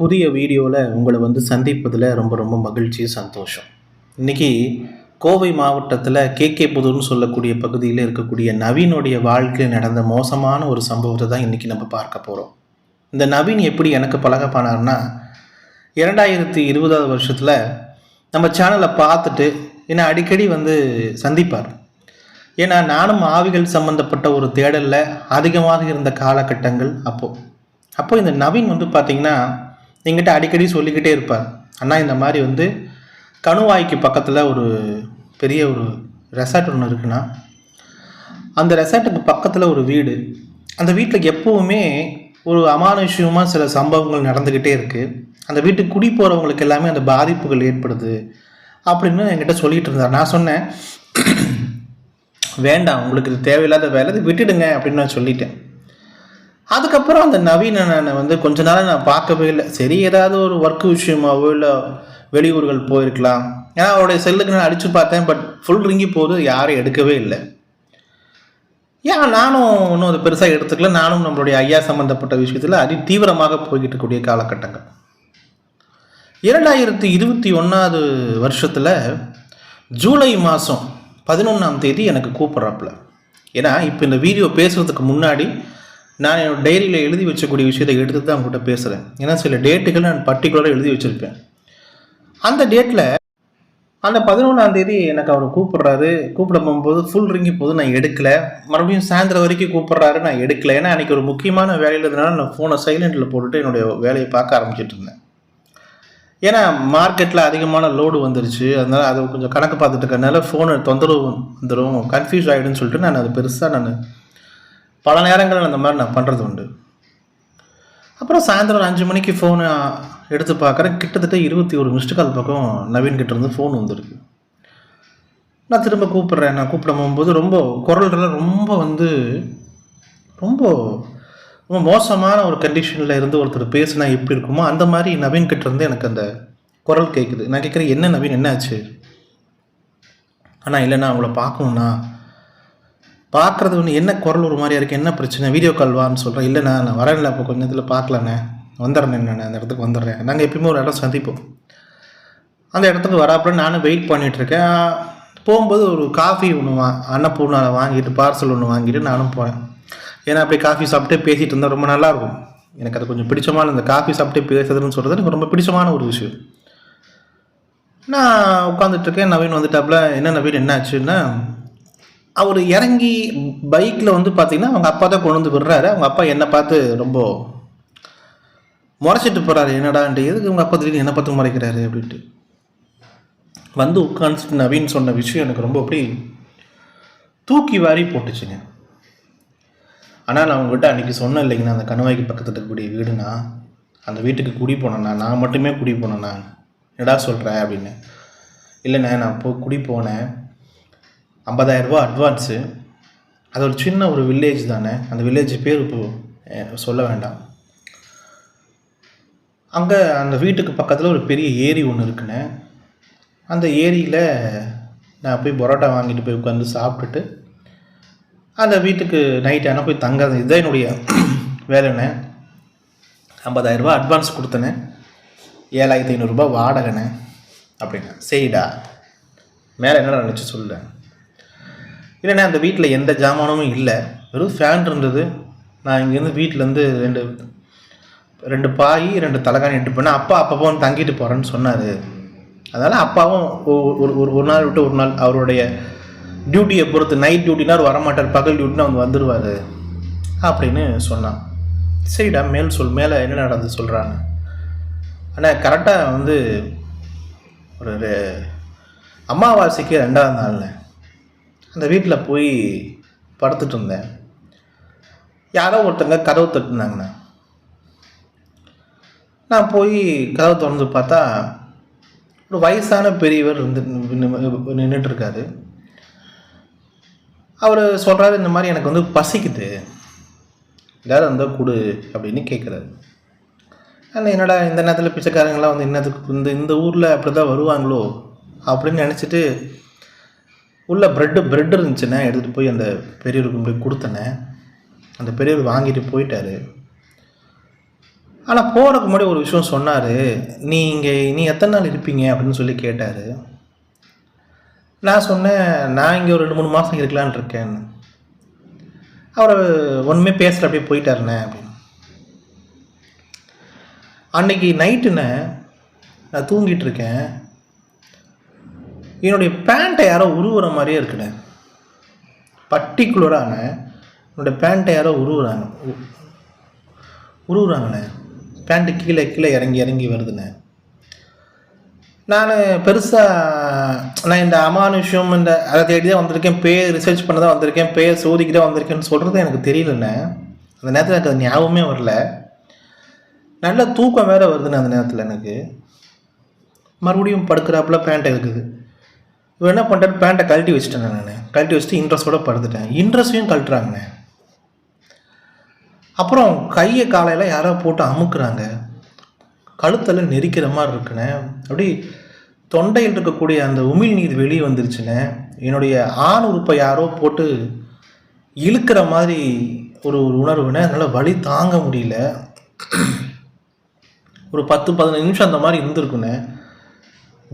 புதிய வீடியோவில் உங்களை வந்து சந்திப்பதில் ரொம்ப ரொம்ப மகிழ்ச்சி சந்தோஷம். இன்றைக்கி கோவை மாவட்டத்தில் கேகே புதூர்னு சொல்லக்கூடிய பகுதியில் இருக்கக்கூடிய நவீனுடைய வாழ்க்கையில் நடந்த மோசமான ஒரு சம்பவத்தை தான் இன்றைக்கி நம்ம பார்க்க போகிறோம் இந்த நவீன் எப்படி எனக்கு பழகப்பானார்னா இரண்டாயிரத்தி இருபதாவது வருஷத்தில் நம்ம சேனலை பார்த்துட்டு என்னை அடிக்கடி வந்து சந்திப்பார். ஏன்னா நானும் ஆவிகள் சம்மந்தப்பட்ட ஒரு தேடலில் அதிகமாக இருந்த காலகட்டங்கள் அப்போது அப்போது இந்த நவீன் வந்து பார்த்திங்கன்னா எங்கிட்ட அடிக்கடி சொல்லிக்கிட்டே இருப்பார். அண்ணா இந்த மாதிரி வந்து கணுவாய்க்கு பக்கத்தில் ஒரு பெரிய ஒரு ரெசார்ட் ஒன்று இருக்குண்ணா. அந்த ரெசார்ட்டுக்கு பக்கத்தில் ஒரு வீடு. அந்த வீட்டில் எப்போவுமே ஒரு அமானுஷ்யமாக சில சம்பவங்கள் நடந்துக்கிட்டே இருக்குது அந்த வீட்டுக்கு குடி போகிறவங்களுக்கு எல்லாமே அந்த பாதிப்புகள் ஏற்படுது அப்படின்னு என்கிட்ட சொல்லிகிட்டு இருந்தார். நான் சொன்னேன் வேண்டாம் உங்களுக்கு இது தேவையில்லாத வேலை விட்டுடுங்க அப்படின்னு நான் சொல்லிட்டேன். அதுக்கப்புறம் அந்த நவீன வந்து கொஞ்ச நாள் நான் பார்க்கவே இல்லை. சரி ஏதாவது ஒரு ஒர்க் விஷயமாவோ இல்லை வெளியூர்கள் போயிருக்கலாம். ஏன்னா அவருடைய செல்லுக்கு நான் அடித்து பார்த்தேன் பட் ஃபுல் ரிங்கி போது யாரும் எடுக்கவே இல்லை. ஏன் நானும் இன்னும் அது பெருசாக எடுத்துக்கல. நானும் நம்மளுடைய ஐயா சம்மந்தப்பட்ட விஷயத்தில் அதி தீவிரமாக போய்கிட்டு கூடிய காலகட்டங்கள். இரண்டாயிரத்தி இருபத்தி ஒன்றாவது வருஷத்தில் ஜூலை மாதம் பதினொன்றாம் தேதி எனக்கு கூப்பிட்றாப்புல. ஏன்னா இப்போ இந்த வீடியோ பேசுகிறதுக்கு முன்னாடி நான் என்னோட டைரியில் எழுதி வச்சக்கூடிய விஷயத்தை எடுத்து தான் உங்கள்கிட்ட பேசுகிறேன் ஏன்னா சில டேட்டுகள் நான் பர்டிகுலராக எழுதி வச்சுருப்பேன். அந்த டேட்டில் அந்த பதினொன்றாம் தேதி எனக்கு அவர் கூப்பிட்றாரு. கூப்பிட போகும்போது ஃபுல் ரிங்கி போது நான் எடுக்கல. மறுபடியும் சாயந்தரம் வரைக்கும் கூப்பிட்றாரு நான் எடுக்கல. ஏன்னா அன்றைக்கி ஒரு முக்கியமான வேலையில் இருந்தனால நான் ஃபோனை சைலண்டில் போட்டுட்டு என்னுடைய வேலையை பார்க்க ஆரம்பிச்சிட்டு இருந்தேன். ஏன்னா மார்க்கெட்டில் அதிகமான லோடு வந்துருச்சு. அதனால் அதை கொஞ்சம் கணக்கு பார்த்துட்டு இருக்கனால ஃபோனை தொந்தரவு வந்துடும் கன்ஃபியூஸ் ஆகிடுன்னு சொல்லிட்டு நான் அது பெருசாக நான் பல நேரங்களில் அந்த மாதிரி நான் பண்ணுறது உண்டு. அப்புறம் சாயந்தரம் ஒரு அஞ்சு மணிக்கு ஃபோனை எடுத்து பார்க்குறேன். கிட்டத்தட்ட இருபத்தி ஒரு மிஸ்டு கால் பக்கம் நவீன் கிட்டேருந்து ஃபோன் வந்திருக்கு. நான் திரும்ப கூப்பிட்றேன். நான் கூப்பிட போகும்போது ரொம்ப குரல்கள்லாம் ரொம்ப வந்து ரொம்ப ரொம்ப மோசமான ஒரு கண்டிஷனில் இருந்து ஒருத்தர் பேசுனா எப்படி இருக்குமோ அந்த மாதிரி நவீன் கிட்டேருந்து எனக்கு அந்த குரல் கேட்குது நான் கேட்குறேன் என்ன நவீன்? என்ன ஆச்சு? அண்ணா இல்லைண்ணா அவங்கள பார்க்கணுண்ணா பார்க்குறது ஒன்று என்ன குரல் ஒரு மாதிரியா இருக்குது என்ன பிரச்சனை? வீடியோ கால் வான்னு சொல்கிறேன் இல்லைண்ணா நான் வரேன்ல. இப்போ கொஞ்ச நேரத்தில் பார்க்கலண்ணே வந்துடுறேன் நான் அந்த இடத்துக்கு வந்துடுறேன். நாங்கள் எப்பயுமே ஒரு இடம் சந்திப்போம். அந்த இடத்துக்கு வராப்புல நானும் வெயிட் பண்ணிகிட்ருக்கேன் போகும்போது ஒரு காஃபி ஒன்று வா அன்னப்பூர்ணாவில் வாங்கிட்டு பார்சல் ஒன்று வாங்கிட்டு நானும் போனேன் ஏன்னா அப்படியே காஃபி சாப்பிட்டே பேசிகிட்டு இருந்தால் ரொம்ப நல்லாயிருக்கும் எனக்கு அது கொஞ்சம் பிடிச்சமான இந்த காஃபி சாப்பிட்டே பேசுறதுன்னு சொல்கிறது எனக்கு ரொம்ப பிடிச்சமான ஒரு விஷயம். நான் உட்காந்துட்ருக்கேன் நவீன் வந்துட்டாப்புல. என்ன நவீன் என்னாச்சுன்னா அவர் இறங்கி பைக்கில் வந்து பார்த்தீங்கன்னா அவங்க அப்பா தான் கொண்டு வந்து விடுறாரு. அவங்க அப்பா என்னை பார்த்து ரொம்ப முறைச்சிட்டு போகிறாரு என்னடான்ட்டு எதுக்கு உங்கள் அப்பா திடீர்னு என்னை பார்த்து முறைக்கிறாரு அப்படின்ட்டு. வந்து உட்காந்துட்டு நவீன் சொன்ன விஷயம் எனக்கு ரொம்ப அப்படி தூக்கி வாரி போட்டுச்சுங்க. ஆனால் நான் உங்கள்கிட்ட அன்றைக்கி சொன்னேன் இல்லைங்கண்ணா அந்த கணுவாய்க்கு பக்கத்தில் இருக்கக்கூடிய வீடுனா அந்த வீட்டுக்கு குடி போனேண்ணா நான் மட்டுமே குடி போனேண்ணா என்னடா சொல்கிற அப்படின்னு. இல்லைண்ணே நான் போ குடி போனேன். ஐம்பதாயிரரூபா அட்வான்ஸு அது ஒரு சின்ன ஒரு வில்லேஜ் தானே. அந்த வில்லேஜ் பேர் இப்போ சொல்ல வேண்டாம். அங்கே அந்த வீட்டுக்கு பக்கத்தில் ஒரு பெரிய ஏரி ஒன்று இருக்குண்ணே. அந்த ஏரியில் நான் போய் பரோட்டா வாங்கிட்டு போய் உட்காந்து சாப்பிட்டுட்டு அந்த வீட்டுக்கு நைட் ஆனால் போய் தங்கிறது. இதுதான் என்னுடைய வேலைண்ணே ஐம்பதாயிரரூபா அட்வான்ஸ் கொடுத்தனே ஏழாயிரத்தி ஐநூறுரூபா வாடகைண்ணே. அப்படின்னா சரிடா. மேலே என்னடா நினச்சி சொல்ல இல்லைண்ணே அந்த வீட்டில் எந்த ஜாமானும் இல்லை. வெறும் ஃபேன் இருந்தது. நான் இங்கேருந்து வீட்டிலேருந்து ரெண்டு ரெண்டு பாய் ரெண்டு தலைகாணி எட்டு பண்ணேன் அப்பா அப்பப்போ வந்து தங்கிட்டு போகிறேன்னு சொன்னார். அதனால் அப்பாவும் ஒரு ஒரு ஒரு நாள் விட்டு ஒரு நாள் அவருடைய டியூட்டியை பொறுத்து நைட் டியூட்டினா அவர் வரமாட்டார் பகல் டியூட்டினா அவங்க வந்துடுவார் அப்படின்னு சொன்னான். சரிடா மேல் சொல் மேலே என்ன நடந்து சொல்கிறாங்க ஆனால் கரெக்டாக வந்து ஒரு அமாவாசைக்கு ரெண்டாவது நாளில் அந்த வீட்டில் போய் படுத்துட்டு இருந்தேன். யாரோ ஒருத்தங்க கதவு தட்டுனாங்கண்ணா. நான் போய் கதவு திறந்து பார்த்தா ஒரு வயசான பெரியவர் இருந்து நின்றுட்டு இருக்காரு அவர் சொல்கிறாரு இந்த மாதிரி எனக்கு வந்து பசிக்குது. ஏதாவது இருந்தால் கொடு அப்படின்னு கேட்குறாரு ஆனால் என்னடா இந்த நேரத்தில் பிச்சைக்காரங்களாம் வந்து இன்னத்துக்கு இந்த இந்த ஊரில் அப்படி தான் வருவாங்களோ? அப்படின்னு நினச்சிட்டு உள்ள ப்ரெட்டு ப்ரெட் இருந்துச்சுன்னா எடுத்துகிட்டு போய் அந்த பெரியவருக்கு போய் கொடுத்தனே. அந்த பெரியவர் வாங்கிட்டு போயிட்டாரு. ஆனால் போகிறதுக்கு முன்னாடி ஒரு விஷயம் சொன்னார். நீ இங்கே நீ எத்தனை நாள் இருப்பீங்க? அப்படின்னு சொல்லி கேட்டார். நான் சொன்னேன் நான் இங்கே ஒரு ரெண்டு மூணு மாதம் இருக்கலான் இருக்கேன்னு அவர் ஒன்றுமே பேசல அப்படியே போயிட்டாருண்ணே அப்படின்னு. அன்னைக்கு நைட்டுண்ணே நான் தூங்கிட்டு இருக்கேன். என்னுடைய பேண்ட்டை யாரோ உருவுற மாதிரியே இருக்குண்ணே. பர்டிகுலரான என்னோட பேண்ட்டை யாரோ உருவுறாங்க. உ- உருவுறாங்கண்ணே. பேண்ட்டு கீழே கீழே இறங்கி இறங்கி வருதுண்ணே. நான் பெருசாக நான் இந்த அமானுஷம் இந்த அதை தேடி தான் வந்திருக்கேன். பேர் ரிசர்ச் பண்ண தான் வந்திருக்கேன். பேர் சோதிக்க தான் வந்திருக்கேன்னு சொல்கிறது எனக்கு தெரியலண்ணே. அந்த நேரத்தில் எனக்கு அது ஞாபகமே வரல. நல்ல தூக்கம் வேறு வருதுண்ணே அந்த நேரத்தில் எனக்கு. மறுபடியும் படுக்கிறாப்புல பேண்ட் இருக்குது. இவன் என்ன பண்ணிட்டாரு பேண்ட்டை கழட்டி வச்சுட்டேன் நான். கழட்டி வச்சுட்டு இன்ட்ரெஸ்டோட படுத்துட்டேன். இன்ட்ரெஸ்டையும் கழட்டுறாங்கண்ணே. அப்புறம் கையை காலையில் யாரோ போட்டு அமுக்குறாங்க. கழுத்தில் நெரிக்கிற மாதிரி இருக்குண்ணே. அப்படி தொண்டையில் இருக்கக்கூடிய அந்த உமிழ் நீர் வெளியே வந்துருச்சுண்ணே. என்னுடைய ஆண் உறுப்பை யாரோ போட்டு இழுக்கிற மாதிரி ஒரு ஒரு உணர்வுண்ணே. அதனால் வலி தாங்க முடியல. ஒரு பத்து பதினஞ்சு நிமிஷம் அந்த மாதிரி இருந்திருக்குண்ணே.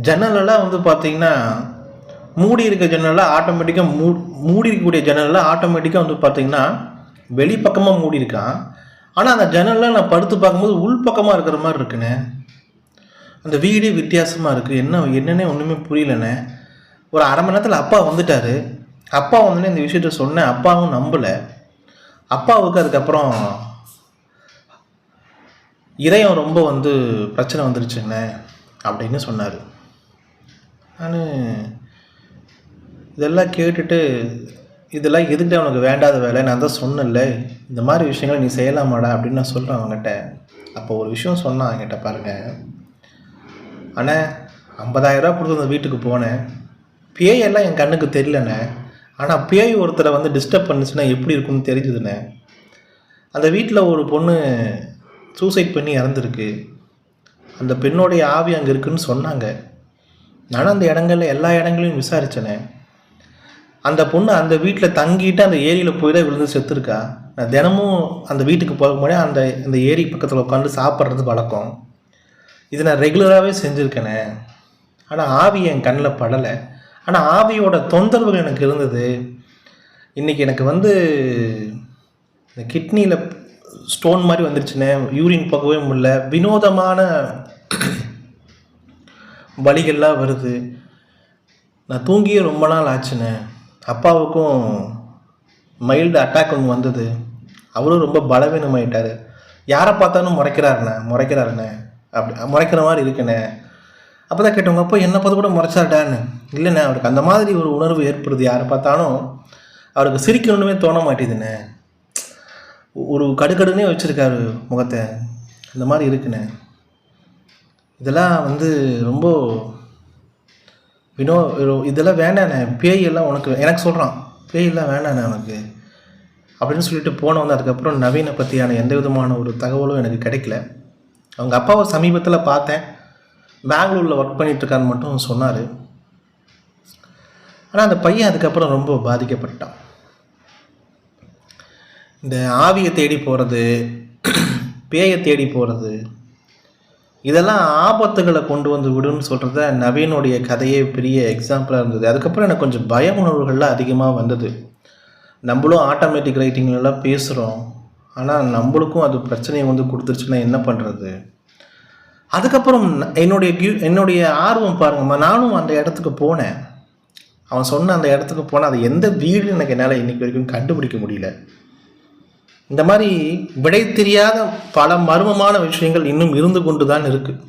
ஜன்னலெல்லாம் வந்து பார்த்திங்கன்னா மூடி இருக்க ஜன்னலில் ஆட்டோமேட்டிக்காக மூ மூடி இருக்கக்கூடிய ஜன்னலில் ஆட்டோமேட்டிக்காக வந்து பார்த்தீங்கன்னா வெளிப்பக்கமாக மூடி இருக்கான் ஆனால் அந்த ஜன்னலில் நான் படுத்து பார்க்கும்போது உள்பக்கமாக இருக்கிற மாதிரி இருக்குண்ணே. அந்த வீடே வித்தியாசமாக இருக்குது என்ன என்னன்னே ஒன்றுமே புரியலண்ணே. ஒரு அரை மணி நேரத்தில் அப்பா வந்துட்டார். அப்பா வந்தோடனே இந்த விஷயத்த சொன்னேன். அப்பாவும் நம்பலை. அப்பாவுக்கு அதுக்கப்புறம் இதயம் ரொம்ப வந்து பிரச்சனை வந்துருச்சுண்ணே அப்படின்னு சொன்னார். நான் இதெல்லாம் கேட்டுட்டு இதெல்லாம் எதுக்கிட்ட அவனுக்கு வேண்டாத வேலை? நான் தான் சொன்னேன்ல. இந்த மாதிரி விஷயங்களை நீ செய்யலாமாடா? அப்படின்னு நான் சொல்கிறேன் அவங்ககிட்ட அப்போ ஒரு விஷயம் சொன்னான் என்கிட்ட பாருங்கள் அண்ணே ஐம்பதாயிரரூபா கொடுத்து அந்த வீட்டுக்கு போனேன். பேயெல்லாம் என் கண்ணுக்கு தெரியலண்ணே. ஆனால் பேய் ஒருத்தரை வந்து டிஸ்டர்ப் பண்ணுச்சுன்னா எப்படி இருக்கும்னு தெரிஞ்சுதுண்ணே. அந்த வீட்டில் ஒரு பொண்ணு சூசைட் பண்ணி இறந்துருக்கு. அந்த பெண்ணோடைய ஆவி அங்கே இருக்குன்னு சொன்னாங்க. நானும் அந்த இடங்கள்ல எல்லா இடங்களையும் விசாரித்தேனே அந்த பொண்ணு அந்த வீட்டில் தங்கிட்டு அந்த ஏரியில் போய் தான் விழுந்து செத்துருக்கா? நான் தினமும் அந்த வீட்டுக்கு போக முன்னாடி அந்த அந்த ஏரி பக்கத்தில் உட்காந்து சாப்பிட்றது வழக்கம். இது நான் ரெகுலராகவே செஞ்சுருக்கேனே. ஆனால் ஆவி என் கண்ணில் படலை. ஆனால் ஆவியோட தொந்தரவுகள் எனக்கு இருந்தது. இன்றைக்கி எனக்கு வந்து இந்த கிட்னியில் ஸ்டோன் மாதிரி வந்துருச்சுண்ணே யூரின் போகவே முடியல. வினோதமான வலிகள்லாம் வருது. நான் தூங்கியே ரொம்ப நாள் ஆச்சுண்ணே அப்பாவுக்கும் மைல்டு அட்டாக் ஒன்று வந்தது. அவரும் ரொம்ப பலவீனமாயிட்டார். யாரை பார்த்தாலும் முறைக்கிறாருண்ணே முறைக்கிறாருண்ணே. அப்படி முறைக்கிற மாதிரி இருக்குண்ணே. அப்போ தான் கேட்டவங்க அப்போ என்ன பார்த்து கூட முறைச்சாட்டான்னு இல்லைண்ணே அவருக்கு அந்த மாதிரி ஒரு உணர்வு ஏற்படுது. யாரை பார்த்தாலும் அவருக்கு சிரிக்கணுமே தோண மாட்டேதுண்ணே ஒரு கடுக்கடுன்னே வச்சுருக்காரு முகத்தை. இந்த மாதிரி இருக்குண்ணே. இதெல்லாம் வந்து ரொம்ப வினோ இதெல்லாம் வேண்டாண்ணே. பேயெல்லாம் உனக்கு எனக்கு சொல்கிறான் பேயெல்லாம் வேணாண்ணே வேண்டாண்ணே உனக்கு. அப்படின்னு சொல்லிட்டு போனவன் அதுக்கப்புறம் நவீனை பற்றியான எந்த விதமான ஒரு தகவலும் எனக்கு கிடைக்கல. அவங்க அப்பாவை சமீபத்தில் பார்த்தேன். பெங்களூரில் ஒர்க் பண்ணிகிட்ருக்கான்னு மட்டும் சொன்னார். ஆனால் அந்த பையன் அதுக்கப்புறம் ரொம்ப பாதிக்கப்பட்டான். இந்த ஆவியை தேடி போகிறது பேயை தேடி போகிறது இதெல்லாம் ஆபத்துகளை கொண்டு வந்து விடுன்னு சொல்கிறத நவீனுடைய கதையே பெரிய எக்ஸாம்பிளாக இருந்தது. அதுக்கப்புறம் எனக்கு கொஞ்சம் பய உணர்வுகள்லாம் அதிகமாக வந்தது. நம்மளும் ஆட்டோமேட்டிக் ரைட்டிங்லலாம் பேசுகிறோம் ஆனால் நம்மளுக்கும் அது பிரச்சனையை வந்து கொடுத்துருச்சுன்னா என்ன பண்ணுறது அதுக்கப்புறம் என்னுடைய கியூ- என்னுடைய ஆர்வம் பாருங்கம்மா நானும் அந்த இடத்துக்கு போனேன். அவன் சொன்ன அந்த இடத்துக்கு போனால் அது எந்த வீடு எனக்கு என்னால் இன்றைக்கி வரைக்கும் கண்டுபிடிக்க முடியல. இந்த மாதிரி விடை தெரியாத பல மர்மமான விஷயங்கள் இன்னும் இருந்து கொண்டு தான் இருக்குது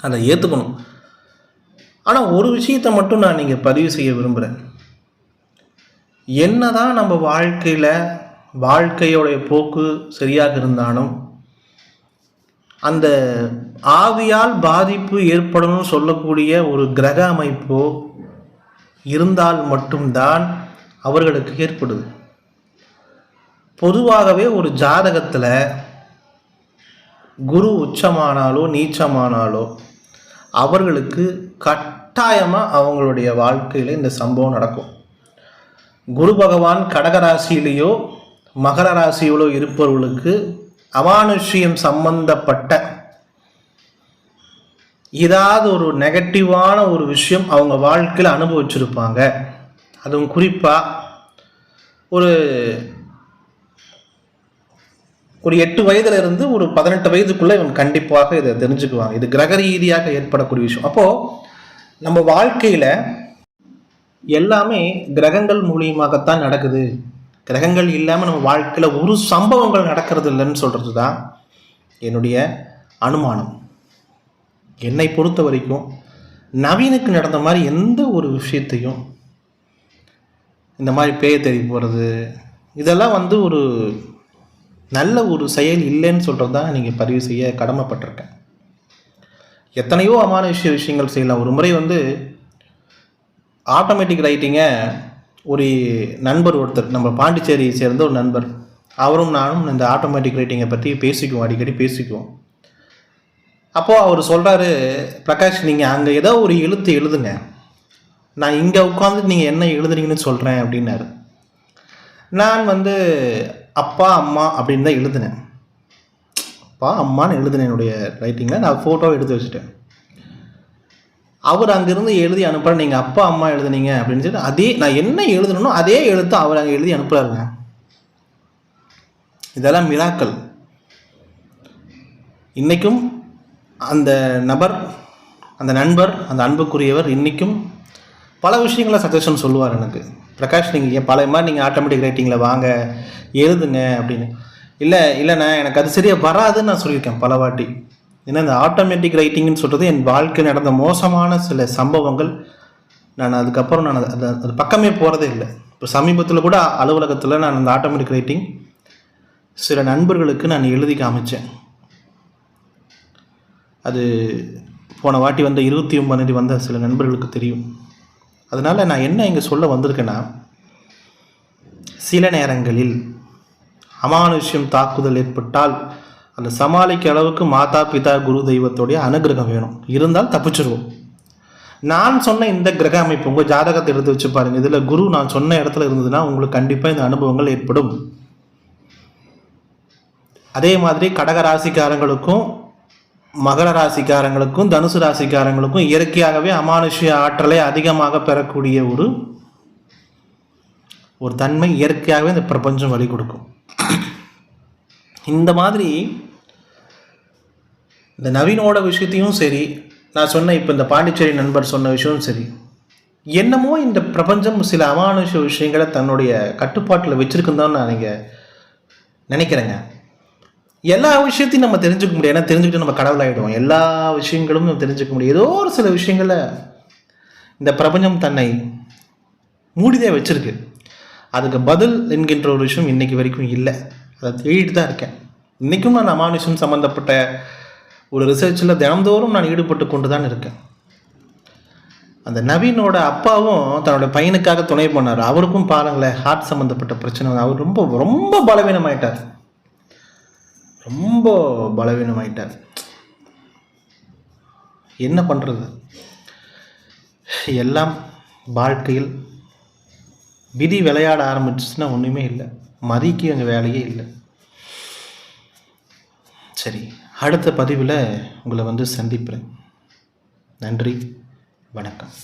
அதை ஏற்றுக்கணும் ஆனால் ஒரு விஷயத்தை மட்டும் நான் நீங்கள் பதிவு செய்ய விரும்புகிறேன் என்னதான் நம்ம வாழ்க்கையில் வாழ்க்கையோடைய போக்கு சரியாக இருந்தாலும் அந்த ஆவியால் பாதிப்பு ஏற்படணும்னு சொல்லக்கூடிய ஒரு கிரக அமைப்போ இருந்தால் மட்டும்தான் அவர்களுக்கு ஏற்படுது. பொதுவாகவே ஒரு ஜாதகத்தில் குரு உச்சமானாலோ நீச்சமானாலோ அவர்களுக்கு கட்டாயமாக அவங்களுடைய வாழ்க்கையில் இந்த சம்பவம் நடக்கும். குரு பகவான் கடகராசியிலேயோ மகர ராசியிலோ இருப்பவர்களுக்கு அமானுஷ்யம் சம்பந்தப்பட்ட ஏதாவது ஒரு நெகட்டிவான ஒரு விஷயம் அவங்க வாழ்க்கையில் அனுபவிச்சிருப்பாங்க. அதுவும் குறிப்பாக ஒரு ஒரு எட்டு வயதுல இருந்து ஒரு பதினெட்டு வயதுக்குள்ள இவன் கண்டிப்பாக இதை தெரிஞ்சுக்குவாங்க இது கிரக ரீதியாக ஏற்படக்கூடிய விஷயம். அப்போ நம்ம வாழ்க்கையில எல்லாமே கிரகங்கள் மூலியமாகத்தான் நடக்குது. கிரகங்கள் இல்லாமல் நம்ம வாழ்க்கையில் ஒரு சம்பவங்கள் நடக்கிறது இல்லைன்னு சொல்கிறது தான் என்னுடைய அனுமானம். என்னை பொறுத்த வரைக்கும் நவீனுக்கு நடந்த மாதிரி எந்த ஒரு விஷயத்தையும் இந்த மாதிரி பேய தேடி போகிறது இதெல்லாம் வந்து ஒரு நல்ல ஒரு செயல் இல்லைன்னு சொல்கிறது தான் நீங்கள் பதிவு செய்ய கடமைப்பட்டிருக்கேன். எத்தனையோ அமானுஷ்ய விஷயங்கள் செய்யலாம். ஒரு முறை வந்து ஆட்டோமேட்டிக் ரைட்டிங்கை ஒரு நண்பர் ஒருத்தர் நம்ம பாண்டிச்சேரியை சேர்ந்த ஒரு நண்பர் அவரும் நானும் இந்த ஆட்டோமேட்டிக் ரைட்டிங்கை பற்றி பேசிக்குவோம் அடிக்கடி பேசிக்குவோம். அப்போது அவர் சொல்கிறாரு பிரகாஷ் நீங்கள் அங்கே ஏதோ ஒரு எழுத்து எழுதுங்க. நான் இங்கே உட்காந்து நீங்கள் என்ன எழுதுறீங்கன்னு சொல்கிறேன் அப்படின்னாரு. நான் வந்து அப்பா அம்மா அப்படின்னு தான் எழுதினேன். அப்பா அம்மான்னு எழுதினேன் என்னுடைய ரைட்டிங்கில் நான் ஃபோட்டோ எடுத்து வச்சுட்டேன். அவர் அங்கேருந்து எழுதி அனுப்புகிற நீங்கள் அப்பா அம்மா எழுதுனீங்க அப்படின்னு சொல்லிட்டு அதே நான் என்ன எழுதணும்னோ அதே எழுத்து அவர் அங்கே எழுதி அனுப்புகிறாருங்க இதெல்லாம் மிராக்கள். இன்றைக்கும் அந்த நபர் அந்த நண்பர் அந்த அன்புக்குரியவர் இன்றைக்கும் பல விஷயங்களை சஜஷன் சொல்லுவார் எனக்கு. பிரகாஷ் நீங்கள் ஏன் பழைய மாதிரி நீங்கள் ஆட்டோமேட்டிக் ரைட்டிங்கில் வாங்க எழுதுங்க அப்படின்னு. இல்லை இல்லைண்ணா எனக்கு அது சரியாக வராதுன்னு நான் சொல்லியிருக்கேன் பல வாட்டி. ஏன்னா இந்த ஆட்டோமேட்டிக் ரைட்டிங்னு சொல்கிறது என் வாழ்க்கை நடந்த மோசமான சில சம்பவங்கள். நான் அதுக்கப்புறம் நான் அது அது பக்கமே போகிறதே இல்லை. இப்போ சமீபத்தில் கூட அலுவலகத்தில் நான் அந்த ஆட்டோமேட்டிக் ரைட்டிங் சில நண்பர்களுக்கு நான் எழுதி காமிச்சேன். அது போன வாட்டி வந்த இருபத்தி ஒன்பதாம் வந்த சில நண்பர்களுக்கு தெரியும். அதனால் நான் என்ன இங்கே சொல்ல வந்திருக்கேன்னா சில நேரங்களில் அமானுஷ்யம் தாக்குதல் ஏற்பட்டால் அந்த சமாளிக்க அளவுக்கு மாதா பிதா குரு தெய்வத்தோடைய அனுகிரகம் வேணும். இருந்தால் தப்பிச்சிருவோம். நான் சொன்ன இந்த கிரக அமைப்பு உங்கள் ஜாதகத்தை எடுத்து வச்சு பாருங்கள் இதில் குரு நான் சொன்ன இடத்துல இருந்ததுன்னா உங்களுக்கு கண்டிப்பாக இந்த அனுபவங்கள் ஏற்படும். அதே மாதிரி கடக ராசிக்காரங்களுக்கும் மகர ராசிக்காரங்களுக்கும் தனுசு ராசிக்காரங்களுக்கும் இயற்கையாகவே அமானுஷ்ய ஆற்றலை அதிகமாக பெறக்கூடிய ஒரு ஒரு தன்மை இயற்கையாகவே இந்த பிரபஞ்சம் வழி கொடுக்கும். இந்த மாதிரி இந்த நவீனோட விஷயத்தையும் சரி நான் சொன்ன இப்போ இந்த பாண்டிச்சேரி நண்பர் சொன்ன விஷயமும் சரி என்னமோ இந்த பிரபஞ்சம் சில அமானுஷ விஷயங்களை தன்னுடைய கட்டுப்பாட்டில் வச்சுருக்குன்னு தான் நான் நீங்கள் நினைக்கிறேங்க. எல்லா விஷயத்தையும் நம்ம தெரிஞ்சுக்க முடியும். ஏன்னா தெரிஞ்சுக்கிட்டு நம்ம கடவுளாகிடுவோம் எல்லா விஷயங்களும் நம்ம தெரிஞ்சுக்க முடியும். ஏதோ ஒரு சில விஷயங்களை இந்த பிரபஞ்சம் தன்னை மூடிதே வச்சுருக்கு. அதுக்கு பதில் என்கின்ற ஒரு விஷயம் இன்றைக்கு வரைக்கும் இல்லை. அதை தேடிட்டு தான் இருக்கேன். இன்றைக்கும் நான் அமானுஷம் சம்மந்தப்பட்ட ஒரு ரிசர்ச்சில் தினந்தோறும் நான் ஈடுபட்டு கொண்டு தான் இருக்கேன். அந்த நவீனோட அப்பாவும் தன்னோட பையனுக்காக துணை பண்ணார் அவருக்கும் பாருங்களேன் ஹார்ட் சம்மந்தப்பட்ட பிரச்சனை அவர் ரொம்ப ரொம்ப பலவீனமாயிட்டார். ரொம்ப பலவீனமாயிட்டார். என்ன பண்ணுறது எல்லாம் வாழ்க்கையில் விதி விளையாட ஆரம்பிச்சிச்சுன்னா ஒன்றுமே இல்லை. மதிக்கு அங்கே வேலையே இல்லை. சரி அடுத்த பதிவில் உங்களை வந்து சந்திப்பேன். நன்றி வணக்கம்.